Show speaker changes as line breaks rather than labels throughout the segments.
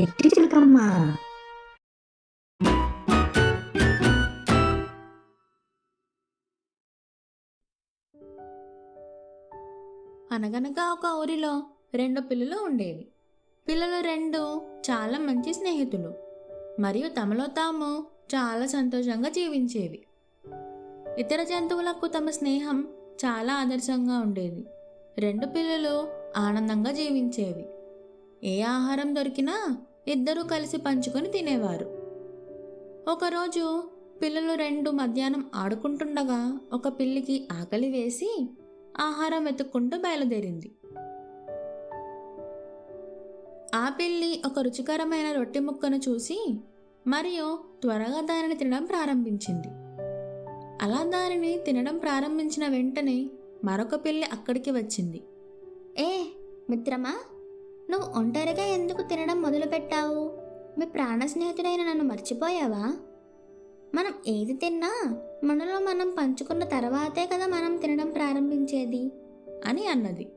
ఎట్టి చిలకమ్మ.
అనగనగా ఒక ఊరిలో రెండు పిల్లలు ఉండేవి. పిల్లలు రెండు చాలా మంచి స్నేహితులు. మరియు తమలో తాము చాలా సంతోషంగా జీవించేవి. ఇతర జంతువులకు తమ స్నేహం చాలా ఆదర్శంగా ఉండేది. రెండు పిల్లలు ఆనందంగా జీవించేవి. ఏ ఆహారం దొరికినా ఇద్దరూ కలిసి పంచుకొని తినేవారు. ఒకరోజు పిల్లలు రెండు మధ్యాహ్నం ఆడుకుంటుండగా ఒక పిల్లికి ఆకలి వేసి ఆహారం వెతుక్కుంటూ బయలుదేరింది. ఆ పిల్లి ఒక రుచికరమైన రొట్టె ముక్కను చూసి మరియు త్వరగా దానిని తినడం ప్రారంభించింది. అలా దానిని తినడం ప్రారంభించిన వెంటనే మరొక పిల్లి అక్కడికి వచ్చింది.
ఏ మిత్రమా? నువ్వు ఒంటరిగా ఎందుకు తినడం మొదలుపెట్టావు? మీ ప్రాణ స్నేహితుడైన నన్ను మర్చిపోయావా? మనం ఏది తిన్నా మనలో మనం పంచుకున్న తర్వాతే కదా మనం తినడం ప్రారంభించేది
అని అన్నది.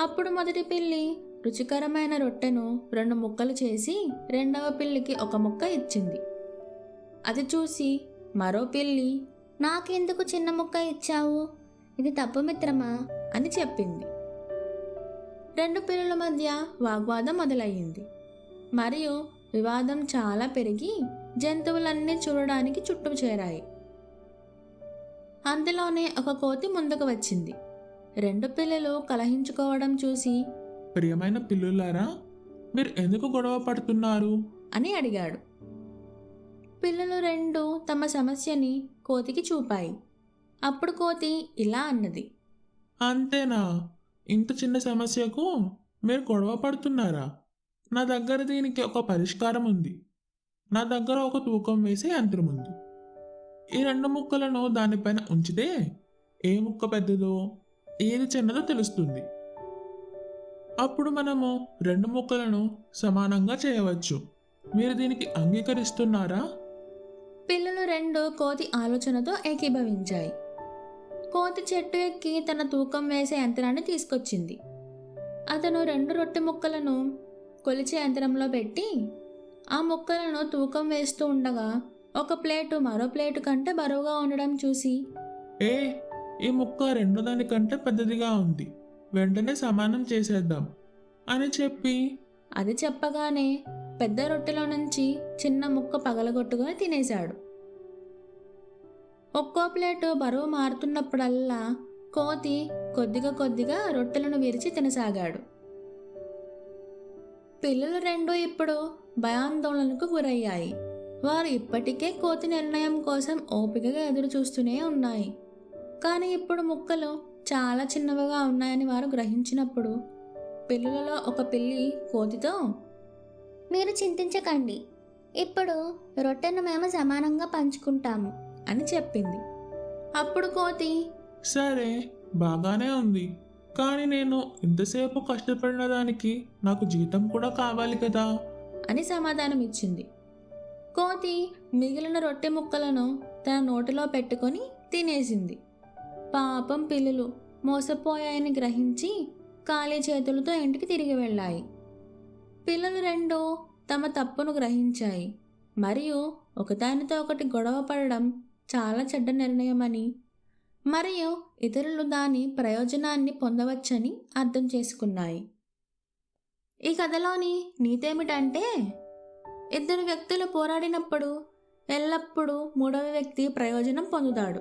అప్పుడు మొదటి పిల్లి రుచికరమైన రొట్టెను రెండు ముక్కలు చేసి రెండవ పిల్లికి ఒక ముక్క ఇచ్చింది. అది చూసి మరో పిల్లి
నాకెందుకు చిన్న ముక్క ఇచ్చావు? ఇది తప్పు మిత్రమా?
అని చెప్పింది. రెండు పిల్లల మధ్య వాగ్వాదం మొదలయ్యింది. మరియు వివాదం చాలా పెరిగి జంతువులన్నీ చూడడానికి చుట్టూ చేరాయి. అందులోనే ఒక కోతి ముందుకు వచ్చింది. రెండు పిల్లలు కలహించుకోవడం చూసి
ప్రియమైన పిల్లులారా మీరు ఎందుకు గొడవ పడుతున్నారు?
అని అడిగాడు. పిల్లలు రెండు తమ సమస్యని కోతికి చూపాయి. అప్పుడు కోతి ఇలా అన్నది.
అంతేనా? ఇంత చిన్న సమస్యకు మీరు గొడవ పడుతున్నారా? నా దగ్గర దీనికి ఒక పరిష్కారం ఉంది. నా దగ్గర ఒక తూకం వేసే యంత్రం ఉంది. ఈ రెండు ముక్కలను దానిపైన ఉంచితే ఏ ముక్క పెద్దదో ఏది చిన్నదో తెలుస్తుంది. అప్పుడు మనము రెండు ముక్కలను సమానంగా చేయవచ్చు. మీరు దీనికి అంగీకరిస్తున్నారా?
పిల్లలు రెండు కోతి ఆలోచనతో ఏకీభవించాయి. కోతి చెట్టు ఎక్కి తన తూకం వేసే యంత్రాన్ని తీసుకొచ్చింది. అతను రెండు రొట్టె ముక్కలను కొలిచే యంత్రంలో పెట్టి ఆ ముక్కలను తూకం వేస్తూ ఉండగా ఒక ప్లేటు మరో ప్లేటు కంటే బరువుగా ఉండడం చూసి
ఏ ఈ ముక్క రెండో దానికంటే పెద్దదిగా ఉంది. వెంటనే సమానం చేసేద్దాం అని చెప్పి
అది చెప్పగానే పెద్ద రొట్టెలో నుంచి చిన్న ముక్క పగలగొట్టుకొని తినేశాడు. ఒక్కో ప్లేటు బరువు మారుతున్నప్పుడల్లా కోతి కొద్దిగా కొద్దిగా రొట్టెలను విరిచి తినసాగాడు. పిల్లలు రెండు ఇప్పుడు భయాందోళనకు గురయ్యాయి. వారు ఇప్పటికే కోతి నిర్ణయం కోసం ఓపికగా ఎదురు చూస్తూనే ఉన్నాయి. కానీ ఇప్పుడు ముక్కలు చాలా చిన్నవిగా ఉన్నాయని వారు గ్రహించినప్పుడు పిల్లులలో ఒక పిల్లి కోతితో
మీరు చింతించకండి. ఇప్పుడు రొట్టెను మేము సమానంగా పంచుకుంటాము.
అని చెప్పింది. అప్పుడు కోతి
సరే బాగానే ఉంది. కానీ నేను ఇంతసేపు కష్టపడిన దానికి నాకు జీతం కూడా కావాలి కదా?
అని సమాధానం ఇచ్చింది కోతి మిగిలిన రొట్టె ముక్కలను తన నోటిలో పెట్టుకొని తినేసింది. పాపం పిల్లులు మోసపోయాయని గ్రహించి ఖాళీ చేతులతో ఇంటికి తిరిగి వెళ్ళాయి. పిల్లలు రెండు తమ తప్పును గ్రహించాయి. మరియు ఒకదానితో ఒకటి గొడవ పడడం చాలా చెడ్డ నిర్ణయమని. మరియు ఇతరులు దాని ప్రయోజనాన్ని పొందవచ్చని అర్థం చేసుకున్నాయి. ఈ కథలోని నీతేమిటంటే ఇద్దరు వ్యక్తులు పోరాడినప్పుడు ఎల్లప్పుడూ మూడవ వ్యక్తి ప్రయోజనం పొందుతాడు.